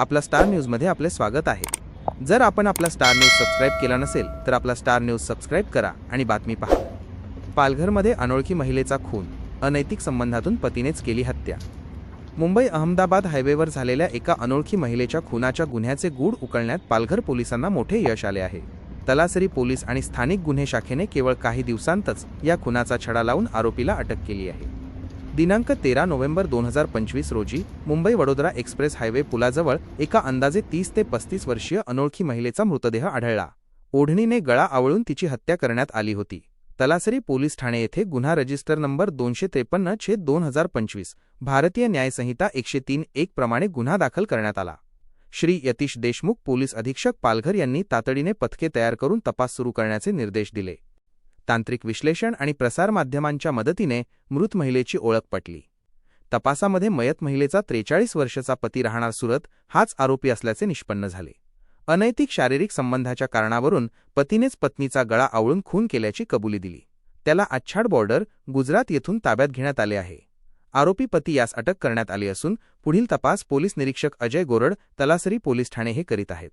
आपला स्टार न्यूजमध्ये आपले स्वागत आहे. जर आपण आपला स्टार न्यूज सबस्क्राईब केला नसेल तर आपला स्टार न्यूज सबस्क्राईब करा आणि बातमी पहा. पालघरमध्ये अनोळखी महिलेचा खून अनैतिक संबंधातून पतीनेच केली हत्या. मुंबई अहमदाबाद हायवेवर झालेल्या एका अनोळखी महिलेच्या खुनाच्या गुन्ह्याचे गूढ उकळण्यात पालघर पोलिसांना मोठे यश आले आहे. तलासरी पोलीस आणि स्थानिक गुन्हे शाखेने केवळ काही दिवसांतच या खुनाचा छडा लावून आरोपीला अटक केली आहे. दिनांक तेरा नोव्हेंबर दोन हजार पंचवीस रोजी मुंबई वडोदरा एक्सप्रेस हायवे पुलाजवळ एका अंदाजे तीस ते पस्तीस वर्षीय अनोळखी महिलेचा मृतदेह आढळला. ओढणीने गळा आवळून तिची हत्या करण्यात आली होती. तलासरी पोलीस ठाणे येथे गुन्हा रजिस्टर नंबर दोनशे त्रेपन्न छेद दोन हजार पंचवीस भारतीय न्यायसंहिता एकशे तीन एक प्रमाणे गुन्हा दाखल करण्यात आला. श्री यतीश देशमुख पोलीस अधीक्षक पालघर यांनी तातडीने पथके तयार करून तपास सुरू करण्याचे निर्देश दिले. तांत्रिक विश्लेषण आणि प्रसारमाध्यमांच्या मदतीने मृत महिलेची ओळख पटली. तपासामध्ये मयत महिलेचा त्रेचाळीस वर्षाचा पती राहणार सुरत हाच आरोपी असल्याचे निष्पन्न झाले. अनैतिक शारीरिक संबंधाच्या कारणावरून पतीनेच पत्नीचा गळा आवळून खून केल्याची कबुली दिली. त्याला आच्छाड बॉर्डर गुजरात येथून ताब्यात घेण्यात आले आहे. आरोपी पती यास अटक करण्यात आली असून पुढील तपास पोलीस निरीक्षक अजय गोरड तलासरी पोलीस ठाणे हे करीत आहेत.